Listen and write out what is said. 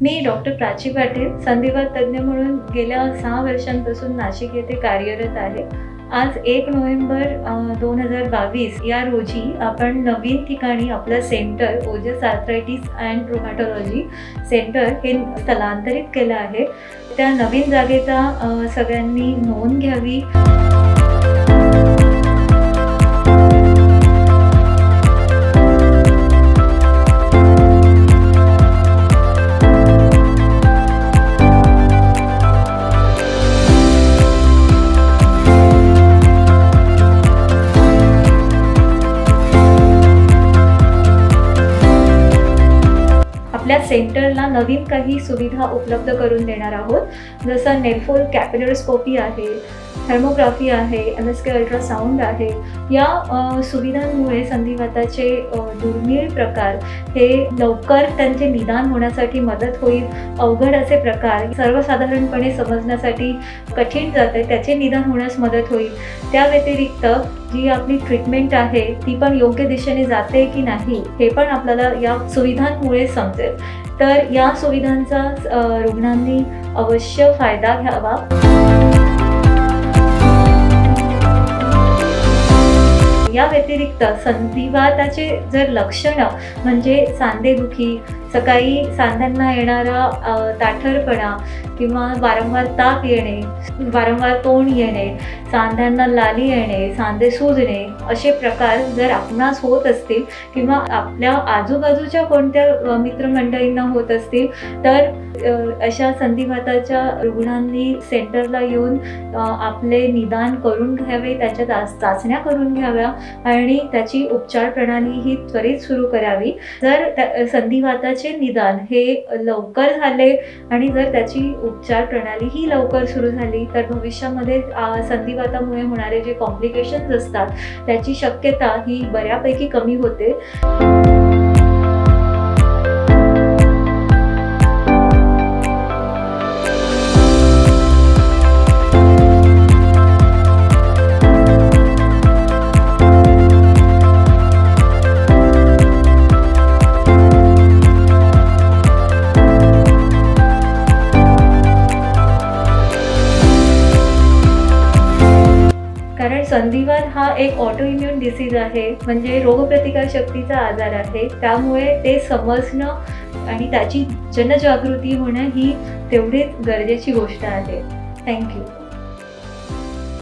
मी doctor Prachi Patil संधिवात तज्ज्ञ म्हणून गेल्या सहा वर्षांपासून नाशिक येथे कार्यरत आहे. आज एक नोव्हेंबर दोन हजार बावीस या रोजी आपण नवीन ठिकाणी आपलं centre Ojas arthritis and rheumatology centre हे स्थलांतरित केलं आहे. त्या नवीन जागेचा सगळ्यांनी नोंद घ्यावी. आपल्या सेंटरला नवीन काही सुविधा उपलब्ध करून देणार आहोत. जसं नेलफोल कॅपिलरोस्कोपी आहे थर्मोग्राफी आहे एम एस के अल्ट्रासाऊंड आहे या सुविधांमुळे संधिवाताचे दुर्मिळ प्रकार हे लवकर त्यांचे निदान होण्यासाठी मदत होईल अवघड असे प्रकार सर्वसाधारणपणे समजण्यासाठी कठीण जाते त्याचे निदान होण्यास मदत होईल. त्या व्यतिरिक्त जी आपली ट्रीटमेंट आहे ती पण योग्य दिशेने जाते की नाही हे पण आपल्याला या सुविधांमुळे समजेल. तर या सुविधांचा रुग्णांनी अवश्य फायदा घ्यावा. व्यतिरिक्त संधिवाताचे जर लक्षणं म्हणजे सांधेदुखी सकाळी सांध्यांना येणारा ताठरपणा किंवा वारंवार ताप येणे वारंवार तोंड येणे सांध्यांना लाली येणे सांधे सुजणे असे प्रकार जर आपणास होत असतील किंवा आपल्या आजूबाजूच्या कोणत्या मित्रमंडळींना होत असतील तर अशा संधिवाताच्या रुग्णांनी सेंटरला येऊन आपले निदान करून घ्यावे त्याच्या चाचण्या करून घ्याव्या आणि आणि त्याची उपचार प्रणाली ही त्वरित सुरू करावी. जर त्या- संधिवाताचे निदान हे लवकर झाले आणि जर त्याची उपचार प्रणाली ही लवकर सुरू झाली तर भविष्यामध्ये संधिवातामुळे होणारे जे कॉम्प्लिकेशन्स असतात त्याची शक्यता ही बऱ्यापैकी कमी होते. संधिवात हा एक ऑटो इम्युन डिसीज आहे. म्हणजे रोगप्रतिकार शक्तीचा आजार आहे. त्यामुळे ते समजणं आणि त्याची जनजागृती होणं ही तेवढीच गरजेची गोष्ट आहे. थँक्यू